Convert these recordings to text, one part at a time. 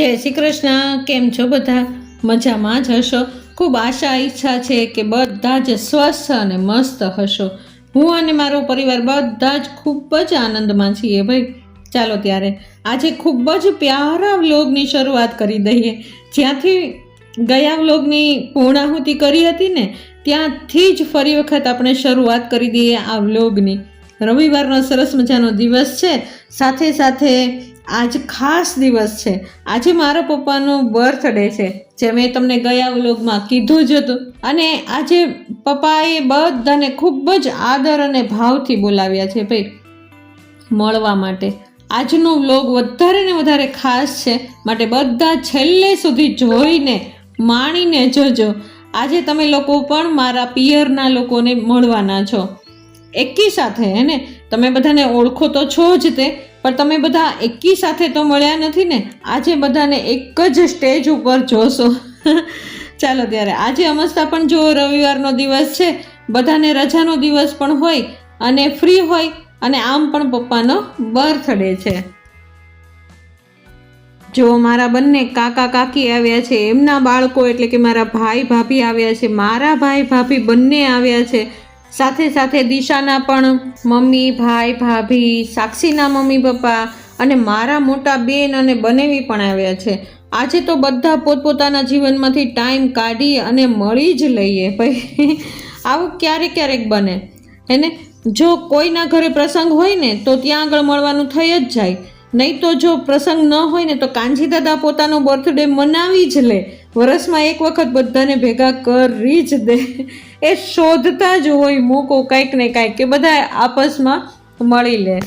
જય શ્રી કૃષ્ણ, કેમ છો બધા? મજામાં જ હશો? ખૂબ આશા, ઈચ્છા છે કે બધા જ સ્વસ્થ અને મસ્ત હશો. હું અને મારો પરિવાર બધા જ ખૂબ જ આનંદમાં છીએ ભાઈ. ચાલો ત્યારે આજે ખૂબ જ પ્યારા વ્લોગની શરૂઆત કરી દઈએ. જ્યાંથી ગયા વ્લોગની પૂર્ણાહુતિ કરી હતી ને, ત્યાંથી જ ફરી વખત આપણે શરૂઆત કરી દઈએ આ વ્લોગની. રવિવારનો સરસ મજાનો દિવસ છે. સાથે સાથે આજ ખાસ દિવસ છે. આજે મારા પપ્પાનો બર્થડે છે. જે મેં તમને ગયા વ્લોગમાં કીધું જ હતું. અને આજે પપ્પાએ બધાને ખૂબ જ આદર અને ભાવથી બોલાવ્યા છે ભાઈ, મળવા માટે. આજનો વ્લોગ વધારે ને વધારે ખાસ છે. માટે બધા છેલ્લે સુધી જોઈને, માણીને જોજો. આજે તમે લોકો પણ મારા પિયરના લોકોને મળવાના છો. એકી સાથે, હે ને? તમે બધાને ઓળખો તો છો જ તે. પણ તમે બધા એકી સાથે તો મળ્યા નથી ને? આજે બધાને એક જ સ્ટેજ ઉપર જોશો. ચાલો ત્યારે, આજે અમસ્તા પણ જો રવિવારનો દિવસ છે, બધાને રજાનો દિવસ પણ હોય અને ફ્રી હોય અને આમ પણ પપ્પાનો બર્થડે છે. જો મારા બંને કાકા કાકી આવ્યા છે, એમના બાળકો એટલે કે મારા ભાઈ ભાભી આવ્યા છે, મારા ભાઈ ભાભી બંને આવ્યા છે સાથે સાથે દિશાના પણ મમ્મી, ભાઈ, ભાભી, સાક્ષીના મમ્મી, પપ્પા અને મારા મોટા બેન અને બનેવી પણ આવ્યા છે. આજે તો બધા પોતપોતાના જીવનમાંથી ટાઈમ કાઢી અને મળી જ લઈએ ભાઈ. આવું ક્યારેક ક્યારેક બને. એને જો કોઈના ઘરે પ્રસંગ હોય ને, તો ત્યાં આગળ મળવાનું થઈ જ જાય. નહીં તો જો પ્રસંગ ન હોય ને, તો કાંજી દાદા પોતાનો બર્થડે મનાવી જ લે. વરસમાં એક વખત બધાને ભેગા કરી જ દે. એ શોધતા જ હોય મોકો કાંઈક ને કાંઈક કે બધા આપસમાં મળી લે.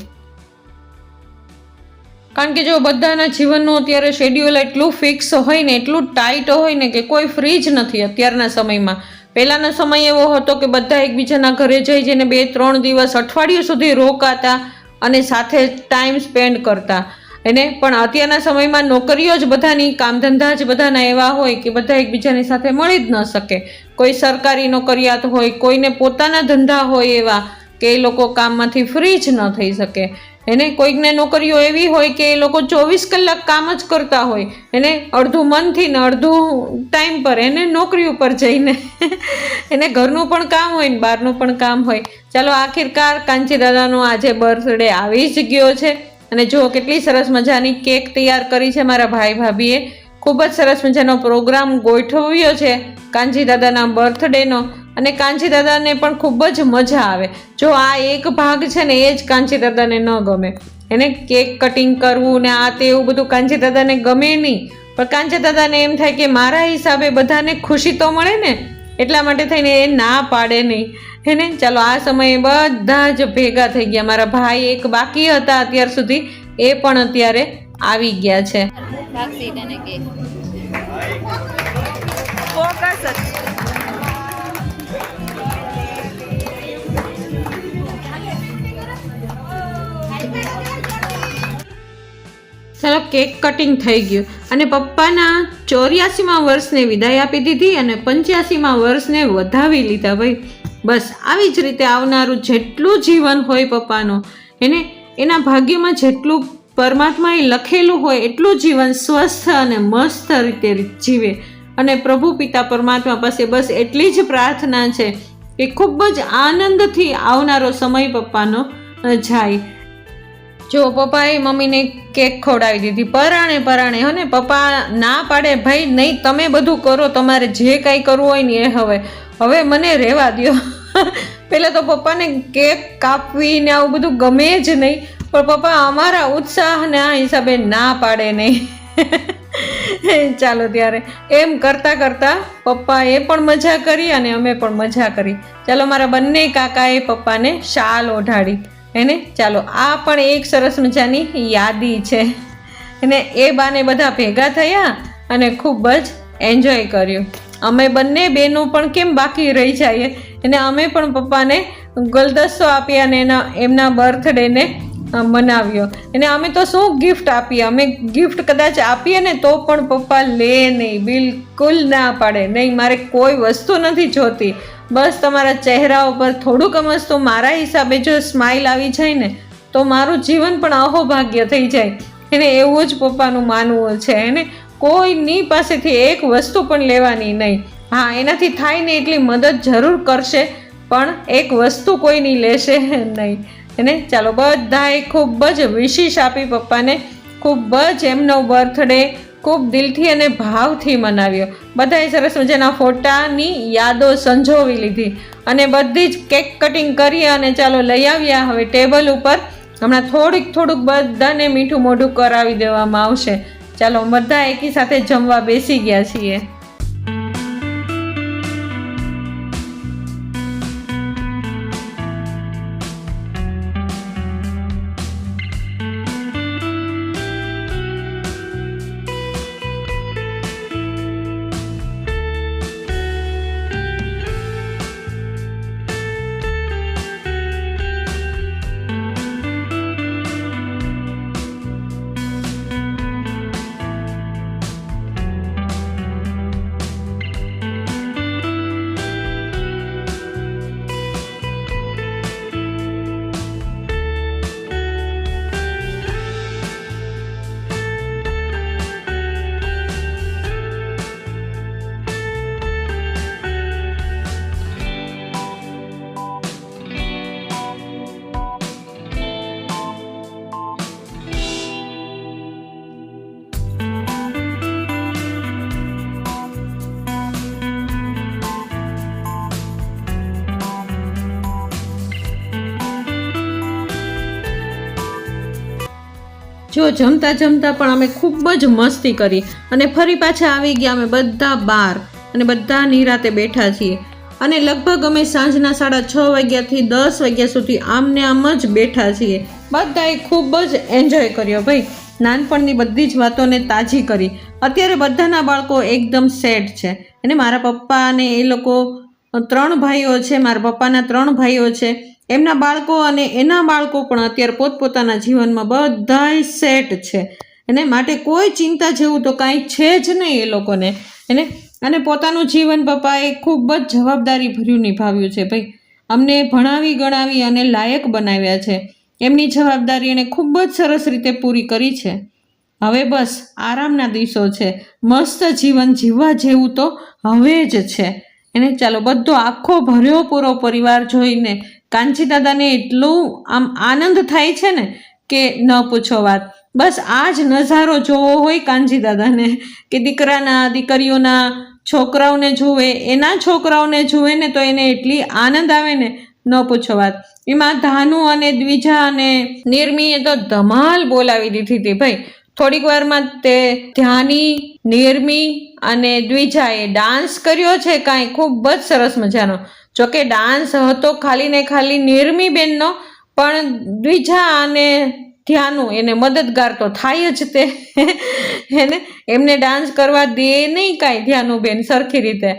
કારણ કે જો બધાના જીવનનું અત્યારે શેડ્યુલ એટલું ફિક્સ હોય ને, એટલું ટાઈટ હોય ને કે કોઈ ફ્રી જ નથી અત્યારના સમયમાં. પહેલાંનો સમય એવો હતો કે બધા એકબીજાના ઘરે જઈ જઈને બે, ત્રણ દિવસ અઠવાડિયું સુધી રોકાતા અને સાથે ટાઈમ સ્પેન્ડ કરતા. એને પણ અત્યારના સમયમાં નોકરીઓ જ બધાની કામ ધંધા જ બધાના એવા હોય કે બધા એકબીજાની સાથે મળી જ ન શકે. કોઈ સરકારી નોકરિયાત હોય, કોઈને પોતાના ધંધા હોય એવા કે એ લોકો કામમાંથી ફ્રી જ ન થઈ શકે. એને કોઈકને નોકરીઓ એવી હોય કે એ લોકો ચોવીસ કલાક કામ જ કરતા હોય. એને અડધું મનથી ને અડધું ટાઈમ પર એને નોકરી ઉપર જઈને એને ઘરનું પણ કામ હોય ને બહારનું પણ કામ હોય. ચાલો આખિરકાર કાંચી દાદાનો આજે બર્થડે આવી જ ગયો છે. અને જુઓ કેટલી સરસ મજાની કેક તૈયાર કરી છે મારા ભાઈ ભાભીએ. ખૂબ જ સરસ મજાનો પ્રોગ્રામ ગોઠવ્યો છે કાંજી દાદાના બર્થડેનો. અને કાંચી દાદાને પણ ખૂબ જ મજા આવે. જો આ એક ભાગ છે ને એ જ કાંચી દાદાને ન ગમે. એને કેક કટિંગ કરવું ને આ તે એવું બધું કાંચી દાદાને ગમે નહીં. પણ કાંચી દાદાને એમ થાય કે મારા હિસાબે બધાને ખુશી તો મળે ને? એટલા માટે થઈને એ ના પાડે નહીં. હેને ચાલો આ સમયે બધા જ ભેગા થઈ ગયા. મારા ભાઈ એક બાકી હતા અત્યાર સુધી. એ પણ અત્યારે આવી ગયા છે. ફોકસ ચાલો કેક કટિંગ થઈ ગયું. અને પપ્પાના ચોર્યાસીમાં વર્ષને વિદાય આપી દીધી અને પંચ્યાસીમાં વર્ષને વધાવી લીધા ભાઈ. બસ આવી જ રીતે આવનારું જેટલું જીવન હોય પપ્પાનું, એને એના ભાગ્યમાં જેટલું પરમાત્માએ લખેલું હોય એટલું જીવન સ્વસ્થ અને મસ્ત રીતે જીવે. અને પ્રભુ પિતા પરમાત્મા પાસે બસ એટલી જ પ્રાર્થના છે કે ખૂબ જ આનંદથી આવનારો સમય પપ્પાનો જાય. જો પપ્પાએ મમ્મીને કેક ખવડાવી દીધી, પરાણે પરાણે, હો ને, પપ્પા ના પાડે, ભાઈ, નહીં, તમે બધું કરો, તમારે જે કાંઈ કરવું હોય ને એ હવે હવે મને રહેવા દ્યો. પહેલાં તો પપ્પાને કેક કાપવી ને આવું બધું ગમે જ નહીં, પણ પપ્પા અમારા ઉત્સાહના હિસાબે ના પાડે નહીં. ચાલો ત્યારે, એમ કરતાં કરતાં પપ્પાએ પણ મજા કરી અને અમે પણ મજા કરી. ચાલો, મારા બંને કાકાએ પપ્પાને શાલ ઓઢાડી. એને ચાલો, આ પણ એક સરસ મજાની યાદી છે. અને એ બાને બધા ભેગા થયા અને ખૂબ જ એન્જોય કર્યું. અમે બંને બહેનો પણ કેમ બાકી રહી જઈએ? અને અમે પણ પપ્પાને ગલદસ્તો આપી અને એના, એમના બર્થડેને મનાવ્યો. અને અમે તો શું ગિફ્ટ આપીએ? અમે ગિફ્ટ કદાચ આપીએ ને તો પણ પપ્પા લે નહીં, બિલકુલ ના પાડે. નહીં, મારે કોઈ વસ્તુ નથી જોતી. બસ તમારા ચહેરા ઉપર થોડુંક અમસ્તું મારા હિસાબે જો સ્માઇલ આવી જાય ને, તો મારું જીવન પણ અહોભાગ્ય થઈ જાય. એને એવું જ પપ્પાનું માનવું છે, એને કોઈની પાસેથી એક વસ્તુ પણ લેવાની નહીં. હા, એનાથી થાય ને એટલી મદદ જરૂર કરશે, પણ એક વસ્તુ કોઈની લેશે નહીં. એને ચાલો બધાએ ખૂબ જ વિશેષ આપી પપ્પાને. ખૂબ જ એમનો બર્થડે ખૂબ દિલથી અને ભાવથી મનાવ્યો. બધાએ સરસ મજાના ફોટાની યાદો સંજોવી લીધી અને બધી જ કેક કટિંગ કરી અને ચાલો લઈ આવ્યા. હવે ટેબલ ઉપર હમણાં થોડીક થોડુંક બધાને મીઠું મોઢું કરાવી દેવામાં આવશે. ચાલો બધા એકી સાથે જમવા બેસી ગયા છીએ. જો જમતા જમતા પણ અમે ખૂબ જ મસ્તી કરી અને ફરી પાછા આવી ગયા અમે બધા બાર અને બધા નિરાતે બેઠા છીએ. અને લગભગ અમે સાંજના સાડા છ વાગ્યાથી દસ વાગ્યા સુધી આમને આમ જ બેઠા છીએ. બધાએ ખૂબ જ એન્જોય કર્યો ભાઈ. નાનપણની બધી જ વાતોને તાજી કરી. અત્યારે બધાના બાળકો એકદમ સેટ છે. અને મારા પપ્પા અને એ લોકો ત્રણ ભાઈઓ છે, મારા પપ્પાના ત્રણ ભાઈઓ છે. એમના બાળકો અને એના બાળકો પણ અત્યારે પોતપોતાના જીવનમાં બધાય સેટ છે. એને માટે કોઈ ચિંતા જેવું તો કાંઈ છે જ નહીં એ લોકોને. એને, અને પોતાનું જીવન પપ્પાએ ખૂબ જ જવાબદારી ભર્યું નિભાવ્યું છે. ભાઈ, અમને ભણાવી, ગણાવી અને લાયક બનાવ્યા છે. એમની જવાબદારી એણે ખૂબ જ સરસ રીતે પૂરી કરી છે. હવે બસ, આરામના દિવસો છે. મસ્ત જીવન જીવવા જેવું તો હવે જ છે. એને ચાલો બધો આખો ભર્યો પૂરો પરિવાર જોઈને કાંચી દાદાને એટલું આમ આનંદ થાય છે ને કે ન પૂછો વાત. બસ આ જ નજારો જોવો હોય કાંજી દાદાને, કે દીકરાના, દીકરીઓના, છોકરાઓને જુએ, એના છોકરાઓને જુએ ને તો એને એટલી આનંદ આવે ને, ન પૂછો વાત. એમાં ધાનુ અને દ્વિજા અને નિર્મીએ તો ધમાલ બોલાવી દીધી હતી ભાઈ. થોડીક વારમાં તે ધ્યાની, નિર્મી અને દ્વિજાએ ડાન્સ કર્યો છે કાંઈ. ખૂબ જ સરસ મજાનો. જોકે ડાન્સ હતો ખાલી ને ખાલી નિર્મી બેનનો પણ દ્વિજા અને ધ્યાનું એને મદદગાર તો થાય જ તે. એને એમને ડાન્સ કરવા દે નહીં કાંઈ ધ્યાનું બેન સરખી રીતે.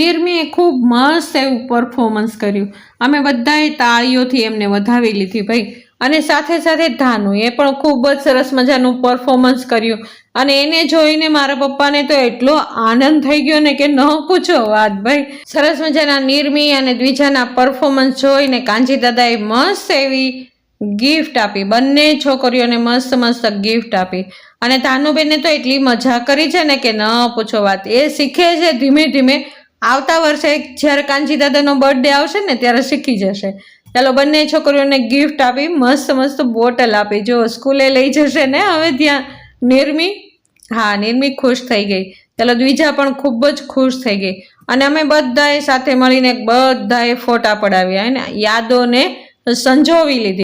નિર્મીએ ખૂબ મસ્ત એવું પરફોર્મન્સ કર્યું. અમે બધાએ તાળીઓથી એમને વધાવી લીધી ભાઈ. અને સાથે સાથે ધાનુએ પણ ખૂબ જ સરસ મજાનું પરફોર્મન્સ કર્યું. અને એને જોઈને મારા પપ્પાને તો એટલો આનંદ થઈ ગયો ને કે ન પૂછો વાત ભાઈ. સરસ મજાના નિર્મી અને દ્વિજાના પરફોર્મન્સ જોઈને કાંજી દાદાએ મસ્ત એવી ગિફ્ટ આપી. બંને છોકરીઓને મસ્ત મસ્ત ગિફ્ટ આપી. અને ધાનુબેને તો એટલી મજા કરી છે ને કે ન પૂછો વાત. એ શીખે છે ધીમે ધીમે આવતા વર્ષે જ્યારે કાંજી દાદાનો બર્થડે આવશે ને ત્યારે શીખી જશે. ચાલો બંને છોકરીઓને ગિફ્ટ આપી, મસ્ત મસ્ત બોટલ આપી. જો સ્કૂલે લઈ જશે ને, હવે ત્યાં નિર્મી, હા, નિર્મી ખુશ થઈ ગઈ. ચાલો દ્વિજા પણ ખૂબ જ ખુશ થઈ ગઈ. અને અમે બધાએ સાથે મળીને બધાએ ફોટા પડાવ્યા અને યાદોને સંજોવી લીધી.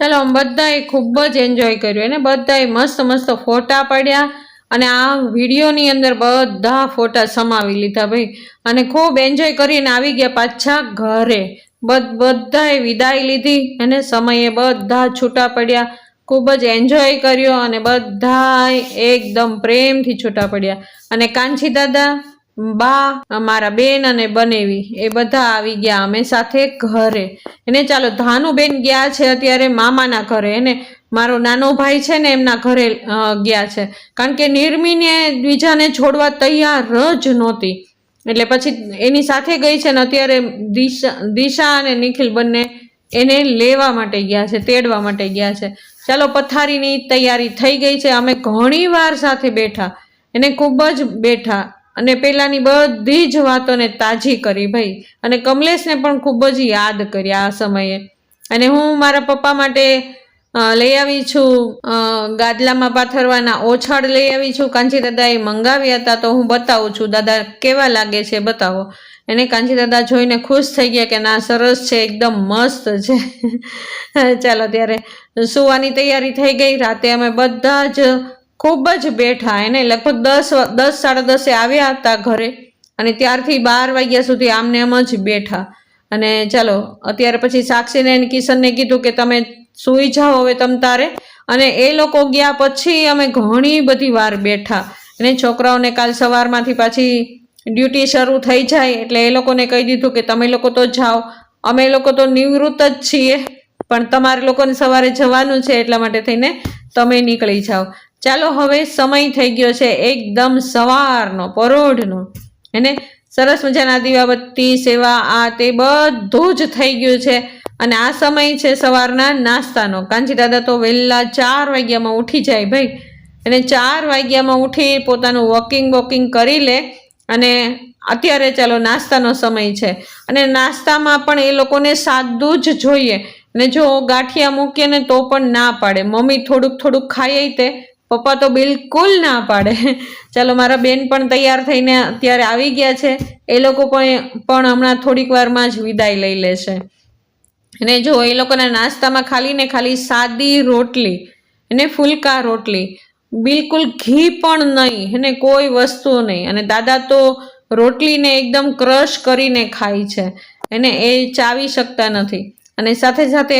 ચાલો, આમ બધાએ ખૂબ જ એન્જોય કર્યું. અને બધાએ મસ્ત મસ્ત ફોટા પાડ્યા અને આ વિડીયોની અંદર બધા ફોટા સમાવી લીધા ભાઈ. અને ખૂબ એન્જોય કરીને આવી ગયા પાછા ઘરે. બધ, બધાએ વિદાય લીધી અને સમયે બધા છૂટા પડ્યા. ખૂબ જ એન્જોય કર્યો અને બધાએ એકદમ પ્રેમથી છૂટા પડ્યા. અને કાંચી દાદા બા મારા બેન અને બનેવી. એ બધા આવી ગયા. અમે સાથે ઘરે. એને ચાલો, ધાનુબેન ગયા છે અત્યારે મામાના ઘરે. એને મારો નાનો ભાઈ છે ને, એમના ઘરે ગયા છે. કારણ કે નિર્મીને બીજાને છોડવા તૈયાર જ નહોતી. એટલે પછી એની સાથે ગઈ છે ને, અત્યારે દિશા દિશા અને નિખિલ બંને એને લેવા માટે ગયા છે, તેડવા માટે ગયા છે. ચાલો, પથારીની તૈયારી થઈ ગઈ છે. અમે ઘણી વાર સાથે બેઠા. એને ખૂબ જ બેઠા. અને પેલાની બધી જ વાતોને તાજી કરી ભાઈ. અને કમલેશને પણ ખૂબ જ યાદ કરી આ સમયે. અને હું મારા પપ્પા માટે લઈ આવી છું ગાદલામાં પાથરવાના ઓછાડ લઈ આવી છું. કાંચી દાદાએ મંગાવ્યા હતા તો હું બતાવું છું. દાદા, કેવા લાગે છે બતાવો. એને કાંચી દાદા જોઈને ખુશ થઈ ગયા કે ના, સરસ છે, એકદમ મસ્ત છે. ચાલો ત્યારે સુવાની તૈયારી થઈ ગઈ. રાતે અમે બધા જ ખૂબ જ બેઠા. એને લગભગ દસ દસ, સાડા દસે આવ્યા હતા ઘરે અને ત્યારથી બાર વાગ્યા સુધી આમને એમ જ બેઠા. અને ચાલો, અત્યારે પછી સાક્ષીને અને કિશનને કીધું કે તમે સૂઈ જાઓ હવે તમ તારે. અને એ લોકો ગયા પછી અમે ઘણી બધી વાર બેઠા. અને છોકરાઓને કાલ સવારમાંથી પાછી ડ્યુટી શરૂ થઈ જાય એટલે એ લોકોને કહી દીધું કે તમે લોકો તો જાઓ. અમે લોકો તો નિવૃત્ત જ છીએ, પણ તમારે લોકોને સવારે જવાનું છે એટલા માટે થઈને તમે નીકળી જાઓ. ચાલો હવે સમય થઈ ગયો છે એકદમ સવારનો, પરોઢનો. એને સરસ મજાના દીવાબત્તી, સેવા, આ તે બધું જ થઈ ગયું છે. અને આ સમય છે સવારના નાસ્તાનો. કાંજી દાદા તો વહેલા ચાર વાગ્યામાં ઉઠી જાય ભાઈ. અને ચાર વાગ્યામાં ઉઠી પોતાનું વોકિંગ વોકિંગ કરી લે. અને અત્યારે ચાલો નાસ્તાનો સમય છે. અને નાસ્તામાં પણ એ લોકોને સાદું જ જોઈએ. અને જો ગાંઠિયા મૂકીએ ને તો પણ ના પાડે. મમ્મી થોડુંક થોડુંક ખાઈએ તે. પપ્પા તો બિલકુલ ના પાડે. ચાલો, મારા બેન પણ તૈયાર થઈને અત્યારે આવી ગયા છે. એ લોકો પણ હમણાં થોડીક વારમાં જ વિદાય લઈ લેશે. અને જો, એ લોકોના નાસ્તામાં ખાલી ને ખાલી સાદી રોટલી અને ફુલકા રોટલી, બિલકુલ ઘી પણ નહીં અને કોઈ વસ્તુ નહીં. અને દાદા તો રોટલીને એકદમ ક્રશ કરીને ખાય છે એને એ ચાવી શકતા નથી. અને સાથે સાથે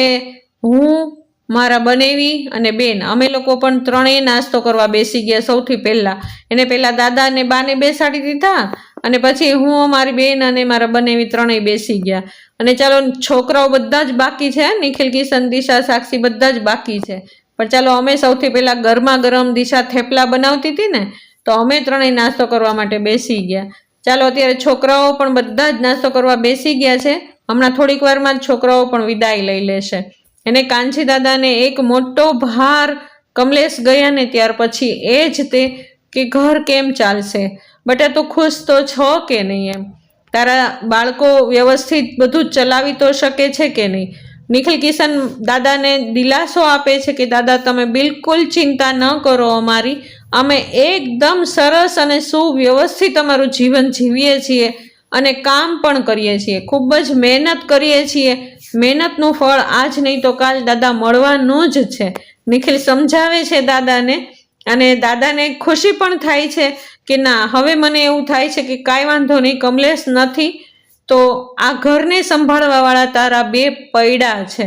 હું મારા બનેવી અને બેન. અમે લોકો પણ ત્રણેય નાસ્તો કરવા બેસી ગયા સૌથી પહેલાં. એને પહેલાં દાદા અને બાને બેસાડી દીધા અને પછી હું મારી બેન અને મારા બનેવી ત્રણેય બેસી ગયા. અને ચાલો, છોકરાઓ બધા જ બાકી છે. નિખિલ, કિશન, દિશા, સાક્ષી બધા જ બાકી છે. પણ ચાલો, અમે સૌથી પહેલાં ગરમા ગરમ દિશા થેપલા બનાવતી હતી ને, તો અમે ત્રણેય નાસ્તો કરવા માટે બેસી ગયા. ચાલો, અત્યારે છોકરાઓ પણ બધા જ નાસ્તો કરવા બેસી ગયા છે. હમણાં થોડીક વારમાં જ છોકરાઓ પણ વિદાય લઈ લેશે. એને કાંચી દાદાને એક મોટો ભાર કમલેશ ગયા ને ત્યાર પછી એ જ તે કે ઘર કેમ ચાલશે? બટા તું ખુશ તો છો કે નહીં એમ? તારા બાળકો વ્યવસ્થિત બધું ચલાવી તો શકે છે કે નહીં? નિખિલ કિશન દાદાને દિલાસો આપે છે કે, દાદા, તમે બિલકુલ ચિંતા ન કરો અમારી. અમે એકદમ સરસ અને સુવ્યવસ્થિત અમારું જીવન જીવીએ છીએ અને કામ પણ કરીએ છીએ. ખૂબ જ મહેનત કરીએ છીએ. મહેનતનું ફળ આજ નહીં તો કાલ દાદા મળવાનું જ છે. નિખિલ સમજાવે છે દાદાને અને દાદાને ખુશી પણ થાય છે કે ના, હવે મને એવું થાય છે કે કાંઈ વાંધો નહીં, કમલેશ નથી, તો આ ઘરને સંભાળવાવાળા તારા બે પૈડા છે.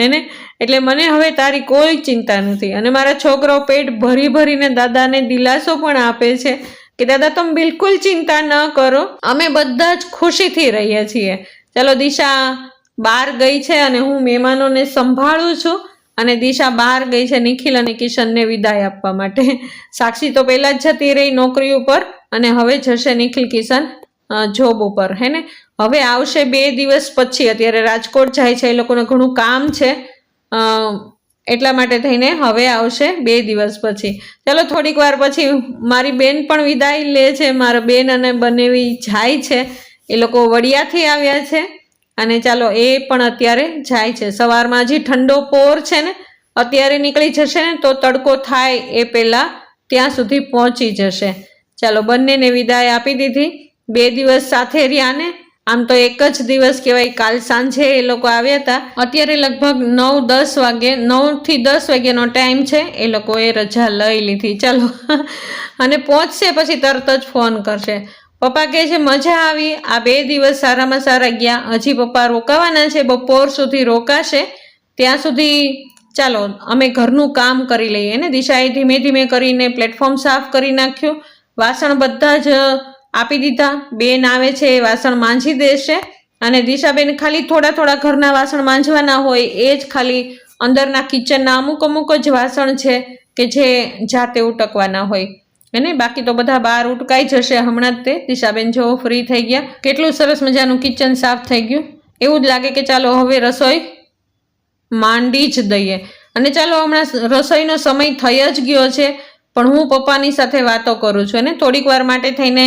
હેને? એટલે મને હવે તારી કોઈ ચિંતા નથી. અને મારા છોકરો પેટ ભરી ભરીને દાદાને દિલાસો પણ આપે છે કે દાદા, તમે બિલકુલ ચિંતા ન કરો. અમે બધા જ ખુશીથી રહીએ છીએ. ચાલો, દિશા બહાર ગઈ છે અને હું મહેમાનોને સંભાળું છું અને દિશા બહાર ગઈ છે નિખિલ અને કિશનને વિદાય આપવા માટે. સાક્ષી તો પહેલાં જ જતી રહી નોકરી ઉપર અને હવે જશે નિખિલ કિશન જોબ ઉપર, હે ને? હવે આવશે બે દિવસ પછી, અત્યારે રાજકોટ જાય છે, એ લોકોને ઘણું કામ છે એટલા માટે થઈને હવે આવશે બે દિવસ પછી. ચલો, થોડીક વાર પછી મારી બેન પણ વિદાય લે છે, મારા બેન અને બનેવી જાય છે. એ લોકો વડિયાથી આવ્યા છે. અને ચાલો એ પણ અત્યારે જાય છે. સવારમાં જે ઠંડો પોર છે ને, અત્યારે નીકળી જશે ને, તો તડકો થાય એ પહેલાં ત્યાં સુધી પહોંચી જશે. ચાલો બંનેને વિદાય આપી દીધી. બે દિવસ સાથે રહ્યા ને, આમ તો એક જ દિવસ કહેવાય કાલ સાંજે એ લોકો આવ્યા હતા. અત્યારે લગભગ નવ, દસ વાગે નવથી દસ વાગ્યાનો ટાઈમ છે, એ લોકોએ રજા લઈ લીધી. ચાલો, અને પહોંચશે પછી તરત જ ફોન કરશે. પપ્પા કહે છે, મજા આવી. આ બે દિવસ સારામાં સારા ગયા. હજી પપ્પા રોકાવાના છે. બપોર સુધી રોકાશે. ત્યાં સુધી ચાલો, અમે ઘરનું કામ કરી લઈએ. ને દિશાએ ધીમે ધીમે કરીને પ્લેટફોર્મ સાફ કરી નાખ્યું. વાસણ બધા જ આપી દીધા. બેન આવે છે, એ વાસણ માંજી દેશે. અને દિશાબેન ખાલી થોડા થોડા ઘરના વાસણ માંજવાના હોય, એ જ ખાલી અંદરના કિચનના અમુક અમુક જ વાસણ છે કે જે જાતે ઉટકવાના હોય. એને બાકી તો બધા બહાર ઉટકાઈ જશે હમણાં જ તે. દિશાબેન જો ફ્રી થઈ ગયા. કેટલું સરસ મજાનું કિચન સાફ થઈ ગયું. એવું જ લાગે કે ચાલો હવે રસોઈ માંડી જ દઈએ. અને ચાલો હમણાં રસોઈનો સમય થઈ જ ગયો છે, પણ હું પપ્પાની સાથે વાતો કરું છું અને થોડીક વાર માટે થઈને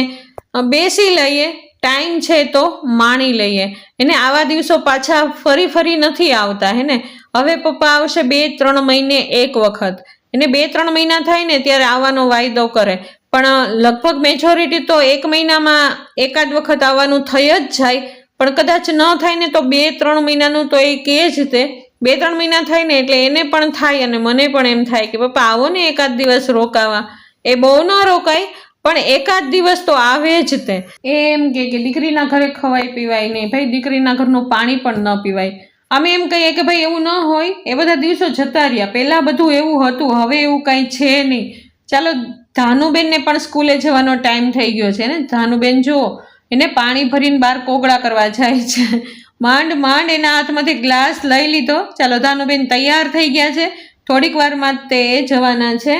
બેસી લઈએ. ટાઈમ છે તો માણી લઈએ. એને આવા દિવસો પાછા ફરી ફરી નથી આવતા, હે ને? હવે પપ્પા આવશે બે ત્રણ મહિને એક વખત. એને બે, ત્રણ મહિના થાય ને ત્યારે આવવાનો વાયદો કરે. પણ લગભગ મેજોરિટી તો એક મહિનામાં એકાદ વખત આવવાનું થઈ જ જાય. પણ કદાચ ન થાય ને તો બે, ત્રણ મહિનાનું તો એ કહે જ તે. બે, ત્રણ મહિના થાય ને એટલે એને પણ થાય અને મને પણ એમ થાય કે, પપ્પા, આવો ને એકાદ દિવસ રોકાવા. એ બહુ ન રોકાય, પણ એકાદ દિવસ તો આવે જ તે. એમ કે દીકરીના ઘરે ખવાય પીવાય નહીં. ભાઈ, દીકરીના ઘરનું પાણી પણ ન પીવાય. અમે એમ કહીએ કે ભાઈ એવું ન હોય, એ બધા દિવસો જતા રહ્યા. પહેલાં બધું એવું હતું, હવે એવું કાંઈ છે નહીં. ચાલો, ધાનુબેનને પણ સ્કૂલે જવાનો ટાઈમ થઈ ગયો છે ને? ધાનુબેન જુઓ, એને પાણી ભરીને બહાર કોગળા કરવા જાય છે. માંડ માંડ એના હાથમાંથી ગ્લાસ લઈ લીધો. ચાલો, ધાનુબેન તૈયાર થઈ ગયા છે. થોડીક વારમાં તે જવાના છે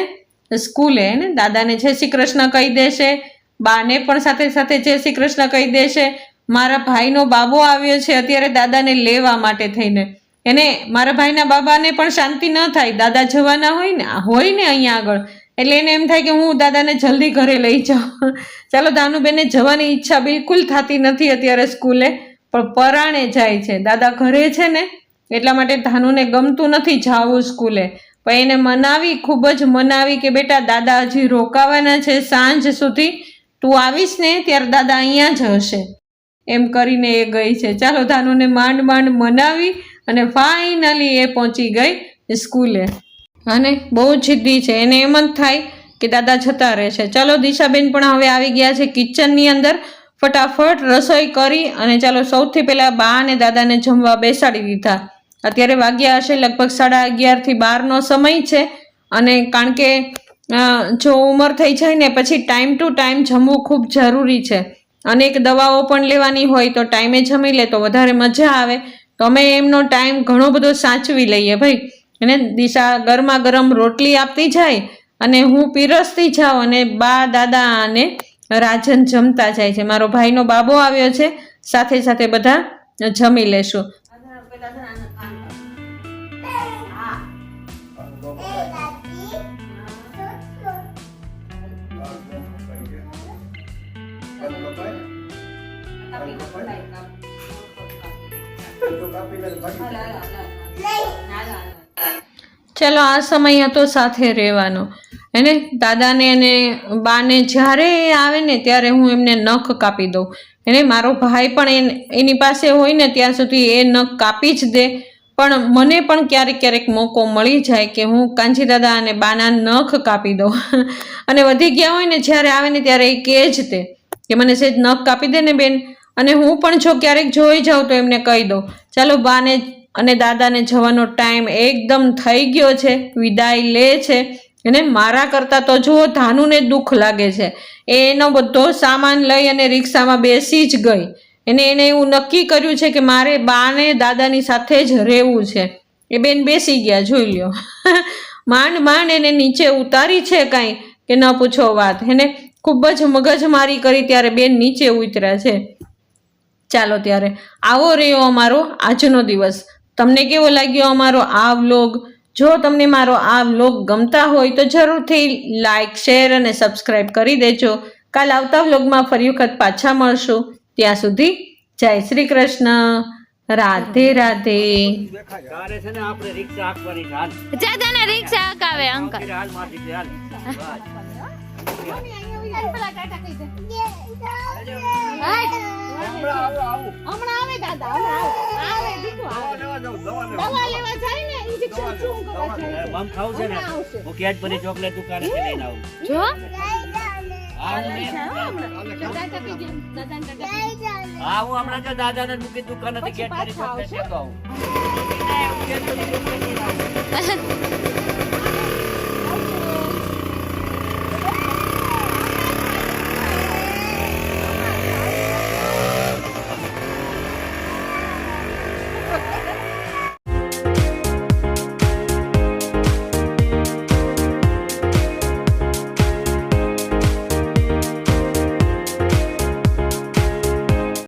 સ્કૂલે ને? દાદાને જય શ્રી કૃષ્ણ કહી દેશે. બાને પણ સાથે સાથે જય શ્રી કૃષ્ણ કહી દેશે. મારા ભાઈનો બાબો આવ્યો છે અત્યારે દાદાને લેવા માટે થઈને. એને મારા ભાઈના બાબાને પણ શાંતિ ન થાય. દાદા જવાના હોય ને હોય ને અહીંયા આગળ. એટલે એને એમ થાય કે હું દાદાને જલ્દી ઘરે લઈ જાઉં. ચાલો, દાનુબેને જવાની ઈચ્છા બિલકુલ થતી નથી અત્યારે સ્કૂલે, પણ પરાણે જાય છે. દાદા ઘરે છે ને, એટલા માટે ધાનુને ગમતું નથી જાવું સ્કૂલે. પણ એને મનાવી, ખૂબ જ મનાવી કે બેટા, દાદા હજી રોકાવાના છે. સાંજ સુધી તું આવીશ ને, ત્યારે દાદા અહીંયા જ હશે. એમ કરીને એ ગઈ છે. ચાલો ધાનુને માંડ માંડ મનાવી અને ફાઇનલી એ પહોંચી ગઈ સ્કૂલે. અને બહુ જિદ્દી છે. એને એમ જ થાય કે દાદા જતા રહેશે ચાલો દિશાબેન પણ હવે આવી ગયા છે કિચનની અંદર. ફટાફટ રસોઈ કરી અને ચાલો સૌથી પહેલાં બા અને દાદાને જમવા બેસાડી દીધા. અત્યારે વાગ્યા હશે, લગભગ સાડા અગિયારથી બારનો સમય છે અને કારણ કે જો ઉંમર થઈ જાય ને પછી ટાઈમ ટુ ટાઈમ જમવું ખૂબ જરૂરી છે. અનેક દવાઓ પણ લેવાની હોય તો ટાઈમે જમી લે તો વધારે મજા આવે. તો અમે એમનો ટાઈમ ઘણો બધો સાચવી લઈએ ભાઈ. એને દિશા ગરમા ગરમ રોટલી આપતી જાય અને હું પીરસતી જાઉં અને બા, દાદા અને રાજન જમતા જાય છે. મારો ભાઈનો બાબો આવ્યો છે. સાથે સાથે બધા જમી લેશું. ચલો, આ સમય હતો સાથે રહેવાનો. એને દાદાને અને બાને જ્યારે એ આવે ને ત્યારે હું એમને નખ કાપી દઉં. એને મારો ભાઈ પણ એન- પાસે હોય ને ત્યાં સુધી એ નખ કાપી જ દે. પણ મને પણ ક્યારેક ક્યારેક મોકો મળી જાય કે હું કાંજી દાદા અને બાના નખ કાપી દઉં. અને વધી ગયા હોય ને જ્યારે આવે ને ત્યારે એ કહે જ તે, કે મને સેજ નખ કાપી દે ને બેન. અને હું પણ જો ક્યારેક જોઈ જાઉં તો એમને કહી દઉં, ચાલો બાને અને દાદાને જવાનો ટાઈમ એકદમ થઈ ગયો છે, વિદાય લે છે. અને મારા કરતાં તો જુઓ ધાનુને દુઃખ લાગે છે. એનો બધો સામાન લઈ અને રિક્ષામાં બેસી જ ગઈ. એને એને એવું નક્કી કર્યું છે કે મારે બાને દાદાની સાથે જ રહેવું છે. એ બેન બેસી ગયા, જોઈ લ્યો. માંડ માંડ એને નીચે ઉતારી છે કાંઈ કે ન પૂછો વાત. એને ખૂબ જ મગજમારી કરી ત્યારે બેન નીચે ઉતર્યા છે. ચાલો ત્યારે. આવો રહ્યો અમારો આજનો દિવસ. તમને કેવો લાગ્યો અમારો આ વ્લોગ? જો તમને મારો આ વ્લોગ ગમતા હોય તો જરૂરથી લાઇક શેર અને સબસ્ક્રાઈબ કરી દેજો. કાલ આવતા વ્લોગમાં ફરી વખત પાછા મળશું. ત્યાં સુધી જય શ્રી કૃષ્ણ. રાધે રાધે. આપણે રિક્ષા હકાવે અંકલ. હમણાં આવું હમણાં આવે દાદા હમણાં આવે. આવે આવે. દવા દવા લેવા લેવા જાય ને ઇન્જેક્શન શું કરવા જાય છે? મમ ખાવું છે ને. હું કેડબરી ચોકલેટ દુકાનેથી લઈને આવું. જો? હા હું લઈને- દાદા દાદા હા હમણાં જો દાદાને મૂકી દુકાનેથી પછી કેડબરી પાછા ચોકલેટ? લેતો આવું.